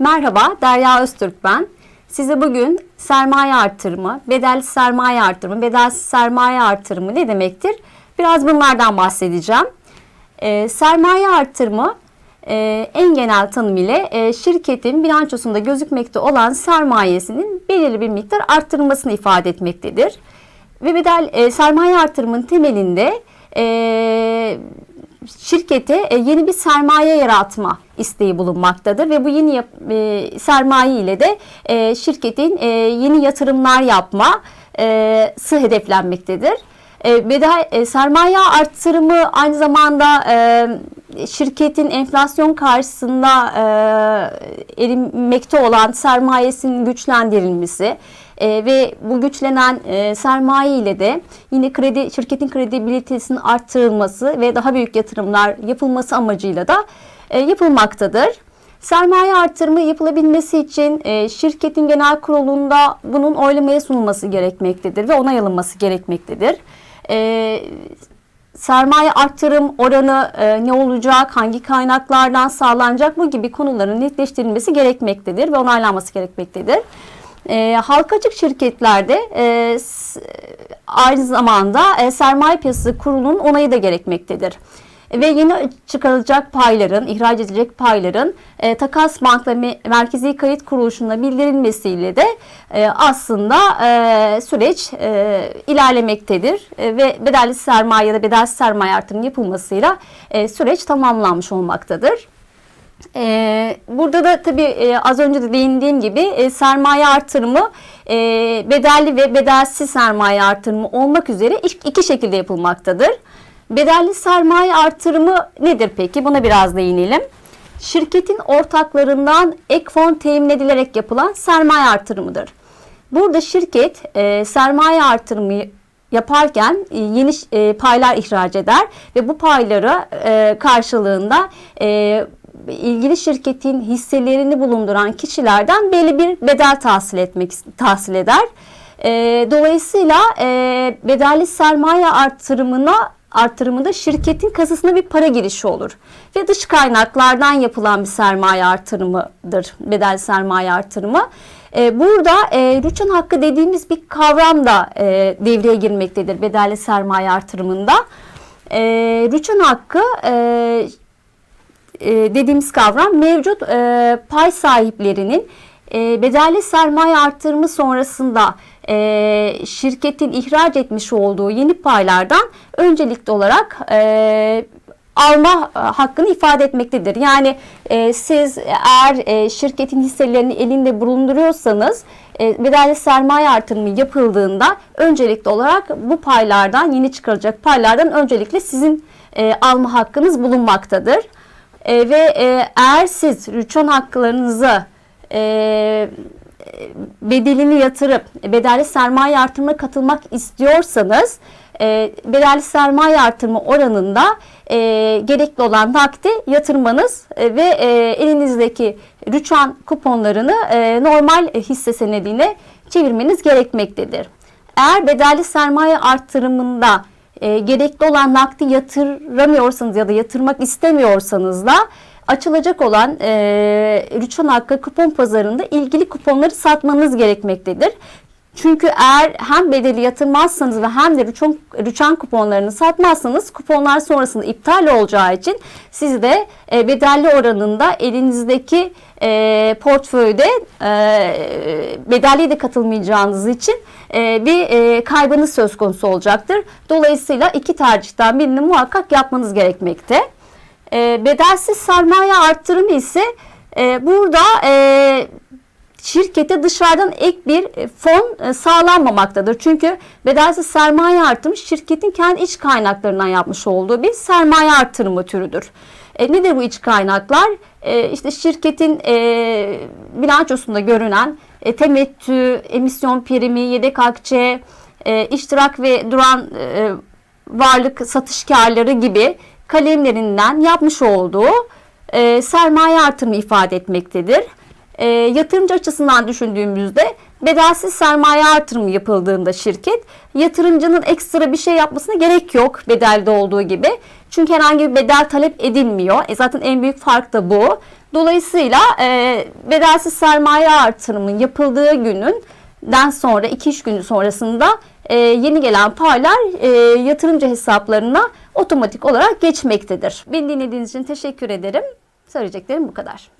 Merhaba, Derya Öztürk ben. Size bugün sermaye artırımı, bedelli sermaye artırımı, bedelsiz sermaye artırımı ne demektir? Biraz bunlardan bahsedeceğim. Ee, sermaye artırımı e, en genel tanım ile e, şirketin bilançosunda gözükmekte olan sermayesinin belirli bir miktar arttırılmasını ifade etmektedir. Ve bedel e, sermaye artırımının temelinde e, şirkete e, yeni bir sermaye yaratma isteği bulunmaktadır ve bu yeni yap, e, sermaye ile de e, şirketin e, yeni yatırımlar yapma e, sı hedeflenmektedir. E, bedel e, sermaye artırımı aynı zamanda e, şirketin enflasyon karşısında e, erimekte olan sermayesinin güçlendirilmesi e, ve bu güçlenen e, sermaye ile de yine kredi şirketin kredibilitesinin arttırılması ve daha büyük yatırımlar yapılması amacıyla da yapılmaktadır. Sermaye artırımı yapılabilmesi için e, şirketin genel kurulunda bunun oylamaya sunulması gerekmektedir ve onay alınması gerekmektedir. E, sermaye artırım oranı e, ne olacak, hangi kaynaklardan sağlanacak bu gibi konuların netleştirilmesi gerekmektedir ve onaylanması gerekmektedir. E, halka açık şirketlerde e, aynı zamanda e, sermaye piyasası kurulunun onayı da gerekmektedir. Ve yeni çıkarılacak payların, ihraç edilecek payların e, takas bankla me- merkezi kayıt kuruluşuna bildirilmesiyle de e, aslında e, süreç e, ilerlemektedir. E, ve bedelli sermaye ya da bedelsiz sermaye artırımı yapılmasıyla e, süreç tamamlanmış olmaktadır. Ee, burada da tabii e, az önce de değindiğim gibi e, sermaye artırımı e, bedelli ve bedelsiz sermaye artırımı olmak üzere iki şekilde yapılmaktadır. Bedelli sermaye artırımı nedir peki? Buna biraz değinelim. Şirketin ortaklarından ek fon temin edilerek yapılan sermaye artırımıdır. Burada şirket e, sermaye artırımı yaparken e, yeni e, paylar ihraç eder ve bu payları e, karşılığında e, ilgili şirketin hisselerini bulunduran kişilerden belli bir bedel tahsil etmek tahsil eder. E, dolayısıyla e, bedelli sermaye artırımına artırımında şirketin kasasına bir para girişi olur. Ve dış kaynaklardan yapılan bir sermaye artırımıdır bedelli sermaye artırımı. E, burada e, rüçhan hakkı dediğimiz bir kavram da e, devreye girmektedir bedelli sermaye artırımında. E, rüçhan hakkı e, e, dediğimiz kavram mevcut e, pay sahiplerinin e, bedelli sermaye artırımı sonrasında e, şirketin ihraç etmiş olduğu yeni paylardan öncelikli olarak e, alma e, hakkını ifade etmektedir. Yani e, siz eğer e, şirketin hisselerini elinde bulunduruyorsanız e, bedelli sermaye artırımı yapıldığında öncelikli olarak bu paylardan yeni çıkarılacak paylardan öncelikle sizin e, alma hakkınız bulunmaktadır. E, ve e, eğer siz rüçhan haklarınızı e, bedelini yatırıp bedelli sermaye artırımına katılmak istiyorsanız e, bedelli sermaye artırımı oranında e, gerekli olan nakdi yatırmanız e, ve e, elinizdeki rüçhan kuponlarını e, normal hisse senedine çevirmeniz gerekmektedir. Eğer bedelli sermaye artırımında e, gerekli olan nakdi yatıramıyorsanız ya da yatırmak istemiyorsanız da açılacak olan e, rüçhan hakkı kupon pazarında ilgili kuponları satmanız gerekmektedir. Çünkü eğer hem bedeli yatırmazsanız ve hem de rüçhan, rüçhan kuponlarını satmazsanız kuponlar sonrasında iptal olacağı için siz de e, bedelli oranında elinizdeki e, portföyde e, bedelliye de katılmayacağınız için e, bir e, kaybınız söz konusu olacaktır. Dolayısıyla iki tercihten birini muhakkak yapmanız gerekmekte. E, bedelsiz sermaye arttırımı ise e, burada e, şirkete dışarıdan ek bir e, fon e, sağlanmamaktadır. Çünkü bedelsiz sermaye artırımı şirketin kendi iç kaynaklarından yapmış olduğu bir sermaye artırımı türüdür. E, nedir bu iç kaynaklar? E, işte şirketin e, bilançosunda görünen e, temettü, emisyon primi, yedek akçe, e, iştirak ve duran e, varlık satış karları gibi kalemlerinden yapmış olduğu e, sermaye artırımı ifade etmektedir e, yatırımcı açısından düşündüğümüzde bedelsiz sermaye artırımı yapıldığında şirket yatırımcının ekstra bir şey yapmasına gerek yok bedelde olduğu gibi. Çünkü herhangi bir bedel talep edilmiyor. E zaten en büyük fark da bu. Dolayısıyla e, bedelsiz sermaye artırımının yapıldığı günün den sonra 2 iş günü sonrasında e, yeni gelen paylar e, yatırımcı hesaplarına otomatik olarak geçmektedir. Beni dinlediğiniz için teşekkür ederim. Söyleyeceklerim bu kadar.